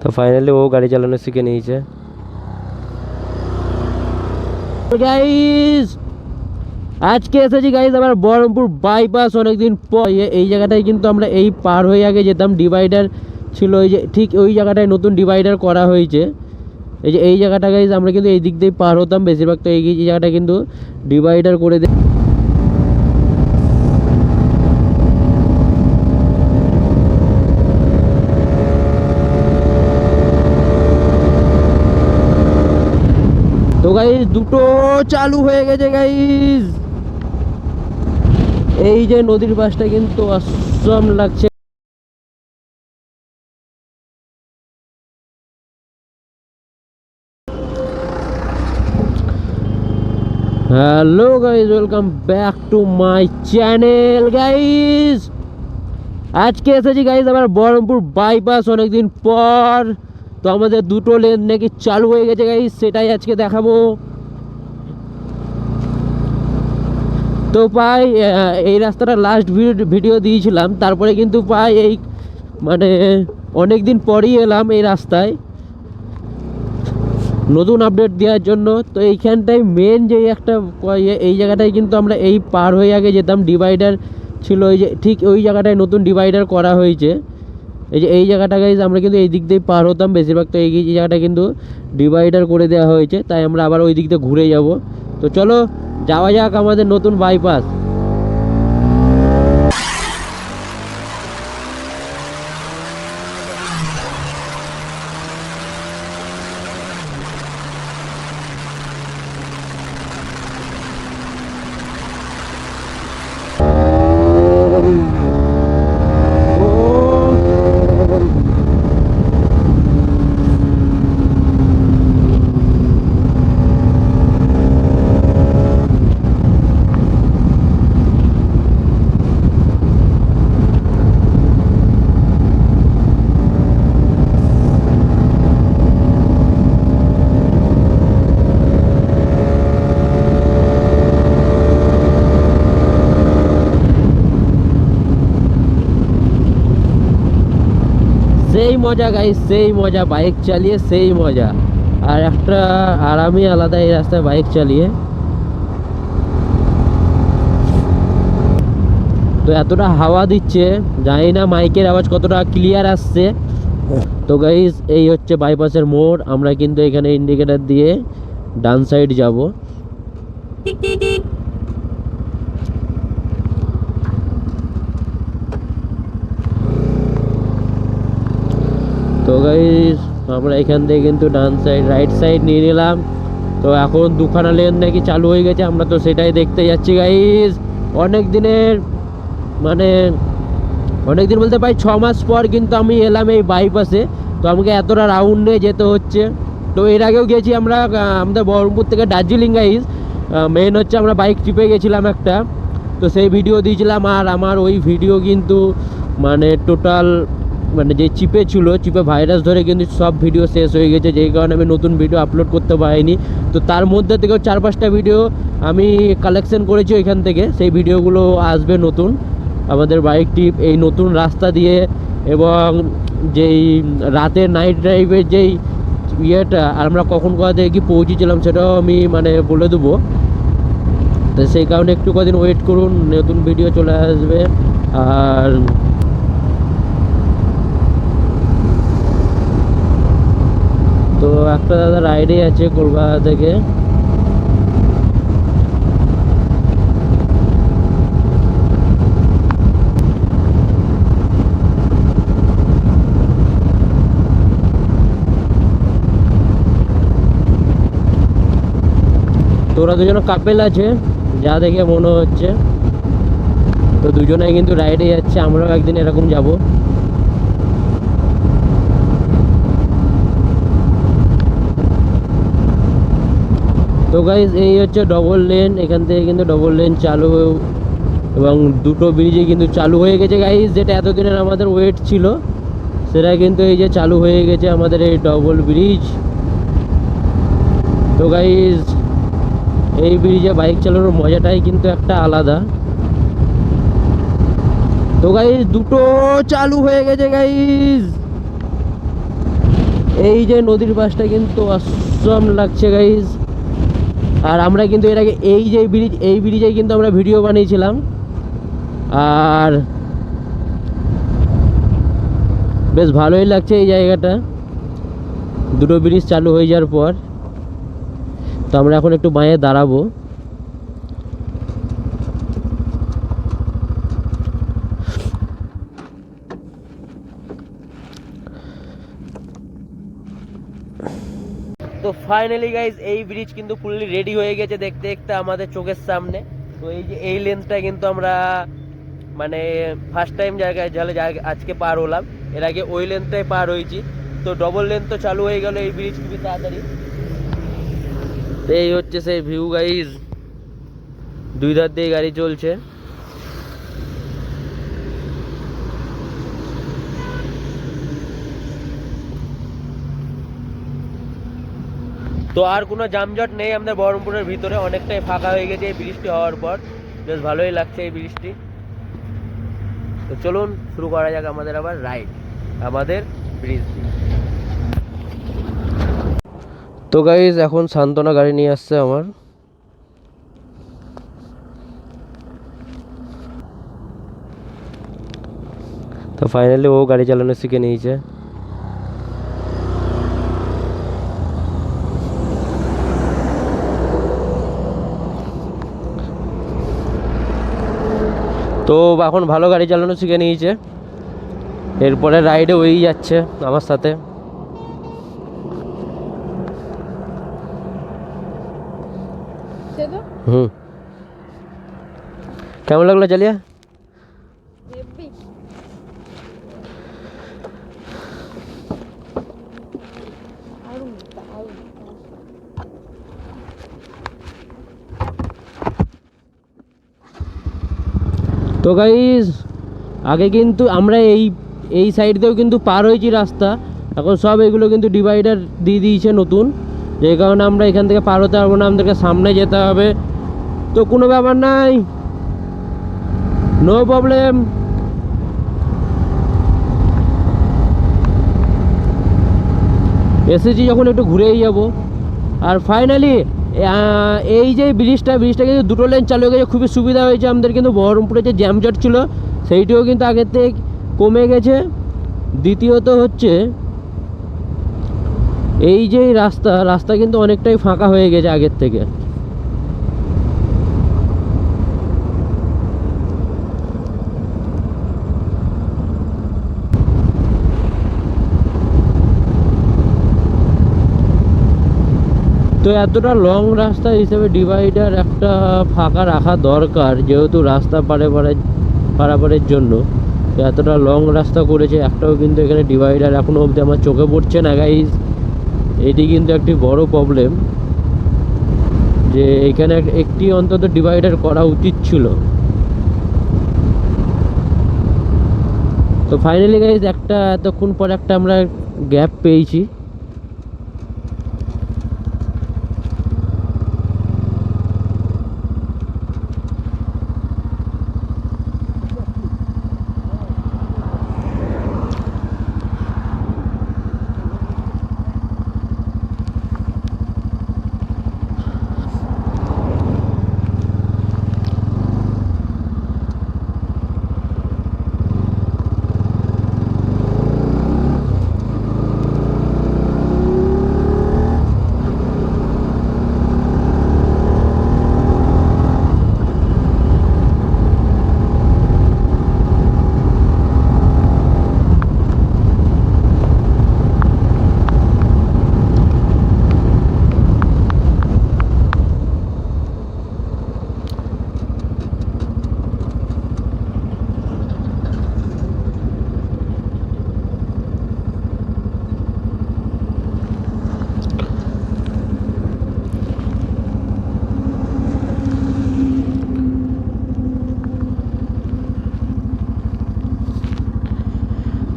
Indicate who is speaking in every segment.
Speaker 1: তো ফাইনালি ও গাড়ি চালানো শিখে নিয়েছে। গাইস আজকে এসেছি গাইস আবার বহরমপুর বাইপাস অনেকদিন পর। এই জায়গাটায় কিন্তু আমরা এই পার হয়ে আগে যেতাম। ডিভাইডার ছিল ওই যে, ঠিক ওই জায়গাটায় নতুন ডিভাইডার করা হয়েছে। এই যে এই জায়গাটা গাইস আমরা কিন্তু এই দিক দিয়ে পার হতাম। বেশিরভাগ তো এই জায়গাটা কিন্তু ডিভাইডার করে দে তো গাইস দুটো চালু হয়ে গেছে গাইস এই যে নদীর পাশটা কিন্তু অসম লাগছে। Hello guys welcome back to my channel guys আজকে এসেছি গাইজ আমার বহরমপুর বাইপাস অনেকদিন পর। তো আমাদের দুটো লেন নাকি চালু হয়ে গেছে গাই সেটাই আজকে দেখাবো। তো পাই এই রাস্তাটা লাস্ট ভিডিও দিয়েছিলাম, তারপরে কিন্তু পাই এই মানে অনেক দিন পরই এলাম এই রাস্তায়। নতুন আপডেট দেওয়ার জন্য, তো এইখানটায় মেন যে একটা এই জায়গাটায় কিন্তু আমরা এই পার হয়ে আগে যেতাম ডিভাইডার ছিল ওই যে, ঠিক ওই জায়গাটায় নতুন ডিভাইডার করা হয়েছে। এই যে, এই জায়গাটা গাইজ আমরা কিন্তু এই দিক দিয়ে পার হতাম, বেশিরভাগ তো এই জায়গাটা কিন্তু ডিভাইডার করে দেওয়া হয়েছে, তাই আমরা আবার ওই দিক দিয়ে ঘুরে যাব। তো চলো, যাওয়া যাক আমাদের নতুন বাইপাস সেই মজা গাই সেই মজা বাইক চালিয়ে সেই মজা। আর একটা আরামই আলাদা এই রাস্তায় বাইক চালিয়ে। তো এতটা হাওয়া দিচ্ছে, জানি না মাইকের আওয়াজ কতটা ক্লিয়ার আসছে। তো গাইস এই হচ্ছে বাইপাসের মোড়, আমরা কিন্তু এখানে ইন্ডিকেটার দিয়ে ডান সাইড যাব। তো গাইস আমরা এখান থেকে কিন্তু ডান সাইড রাইট সাইড নিয়ে নিলাম। তো এখন দুখানা লেন নাকি চালু হয়ে গেছে, আমরা তো সেটাই দেখতে যাচ্ছি গাইস অনেক দিনের মানে অনেক দিন বলতে পারি ছ মাস পর কিন্তু আমি এলাম এই বাইপাসে তো আমাকে এতটা রাউন্ডে যেতে হচ্ছে। তো এর আগেও গেছি আমরা আমাদের বহরমপুর থেকে দার্জিলিং গাইস মেন হচ্ছে আমরা বাইক ট্রিপে গেছিলাম একটা। তো সেই ভিডিও দিয়েছিলাম আর আমার ওই ভিডিও কিন্তু মানে টোটাল মানে যে চিপে ছিল, চিপে ভাইরাস ধরে কিন্তু সব ভিডিও শেষ হয়ে গেছে, যেই কারণে আমি নতুন ভিডিও আপলোড করতে পারিনি। তো তার মধ্যে থেকেও চার পাঁচটা ভিডিও আমি কালেকশন করেছি ওইখান থেকে। সেই ভিডিওগুলো আসবে নতুন। আমাদের বাইক ট্রিপ এই নতুন রাস্তা দিয়ে এবং যেই রাতে নাইট ড্রাইভের যেই ইয়েটা, আমরা কখন কোথা থেকে কি পৌঁছেছিলাম সেটাও আমি মানে বলে দেবো। তো সেই কারণে একটু কদিন ওয়েট করুন, নতুন ভিডিও চলে আসবে। আর তো একটা দাদা রাইডে আছে কলকাতা থেকে। তোরা দুজনে কাপেল আছে, যা দেখে মনে হচ্ছে। তো দুজনে কিন্তু রাইডে যাচ্ছে, আমরাও একদিন এরকম যাব। গাইজ এই হচ্ছে ডবল লেন এখান থেকে কিন্তু ডবল লেন চালু এবং দুটো ব্রিজে কিন্তু চালু হয়ে গেছে গাইজ যেটা এতদিনের আমাদের ওয়েট ছিল। সেটা কিন্তু এই যে চালু হয়ে গেছে আমাদের এই ডবল ব্রিজ তো গাইজ এই ব্রিজে বাইক চালানোর মজাটাই কিন্তু একটা আলাদা। তো গাইজ দুটো চালু হয়ে গেছে গাইজ এই যে নদীর পাশটা কিন্তু অসম লাগছে গাইজ আর আমরা কিন্তু এর আগে এই যে ব্রিজ, এই ব্রিজে কিন্তু আমরা ভিডিও বানিয়েছিলাম। আর বেশ ভালোই লাগছে এই জায়গাটা। দুটো ব্রিজ চালু হয়ে যাওয়ার পর। তো আমরা এখন একটু বাঁয়ে দাঁড়াবো। তো ফাইনালি গাইজ এই ব্রিজ কিন্তু ফুললি রেডি হয়ে গেছে দেখতে দেখতে আমাদের চোখের সামনে। তো এই যে এই লেন্থটা কিন্তু আমরা মানে ফার্স্ট টাইম জায়গায় যাহলে আজকে পার হলাম। এর আগে ওই লেন্থটাই পার হয়েছি। তো ডবল লেন্থ তো চালু হয়ে গেল এই ব্রিজ খুবই তাড়াতাড়ি। তো এই হচ্ছে সেই ভিউ গাইজ দুই ধার দিয়ে গাড়ি চলছে। তো আর কোনো যানজট নেই আমাদের বহরমপুরের ভিতরে, অনেকটাই ফাঁকা হয়ে গেছে এই বৃষ্টি হওয়ার পর। বেশ ভালোই লাগছে এই বৃষ্টি। তো চলুন, শুরু করা যাক আমাদের আবার রাইড, আমাদের ব্রিজ তো গাইজ এখন সান্ত্বনা গাড়ি নিয়ে আসছে আমার। তো ফাইনালি ও গাড়ি চালানো শিখে নিয়েছে। তো এখন ভালো গাড়ি চালানো শিখে নিয়েছে। এরপরে রাইডে ওই যাচ্ছে আমার সাথে। হুম। কেমন লাগল চালিয়া তো গাইজ আগে কিন্তু আমরা এই এই সাইড দিয়েও কিন্তু পার হয়েছি রাস্তা। এখন সব এগুলো কিন্তু ডিভাইডার দিয়ে দিয়েছে নতুন। যে কারণে আমরা এখান থেকে পার হতে পারব না, আমাদেরকে সামনে যেতে হবে। তো কোনো ব্যাপার নাই। নো প্রবলেম এসেছি যখন একটু ঘুরেই যাব। আর ফাইনালি এই যে ব্রিজটা ব্রিজটা কিন্তু দুটো লেন চালু হয়ে গেছে, খুবই সুবিধা হয়েছে আমাদের, কিন্তু বহরমপুরে যে জ্যামজট ছিল, সেইটিও কিন্তু আগের থেকে কমে গেছে। দ্বিতীয়ত হচ্ছে, এই যে রাস্তা রাস্তা কিন্তু অনেকটাই ফাঁকা হয়ে গেছে আগের থেকে। তো এতটা লং রাস্তা হিসেবে ডিভাইডার একটা ফাঁকা রাখা দরকার, যেহেতু রাস্তা পারে পারে পারাপারের জন্য। তো এতটা লং রাস্তা করেছে, একটাও কিন্তু এখানে ডিভাইডার এখনও অবধি আমার চোখে পড়ছে না গাইজ এটি কিন্তু একটি বড় প্রবলেম যে এখানে এক- একটি অন্তত ডিভাইডার করা উচিত ছিল। তো ফাইনালি গাইজ একটা এতক্ষণ পর একটা আমরা গ্যাপ পেয়েছি।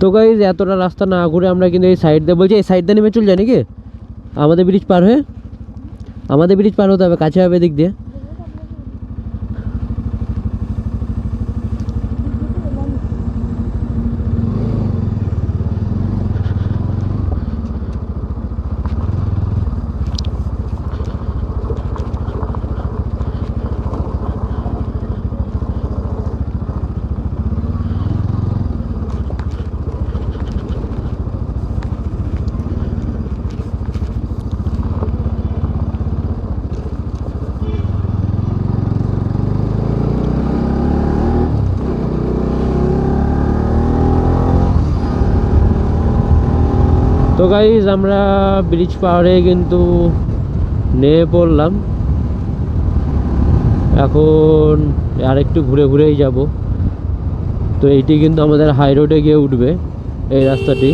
Speaker 1: তো গাইজ এতটা রাস্তা না ঘুরে আমরা কিন্তু এই সাইড দিয়ে বলছি, এই সাইড দিয়ে নেমে চলে যায় নাকি? আমাদের ব্রিজ পার হয়ে? আমাদের ব্রিজ পার হতে হবে, কাছে হবে দিক দিয়ে। তো গাইজ আমরা ব্রিজ পাহাড়ে কিন্তু নেমে পড়লাম। এখন আরেকটু ঘুরে ঘুরেই যাব। তো এইটি কিন্তু আমাদের হাই রোডে গিয়ে উঠবে, এই রাস্তাটি।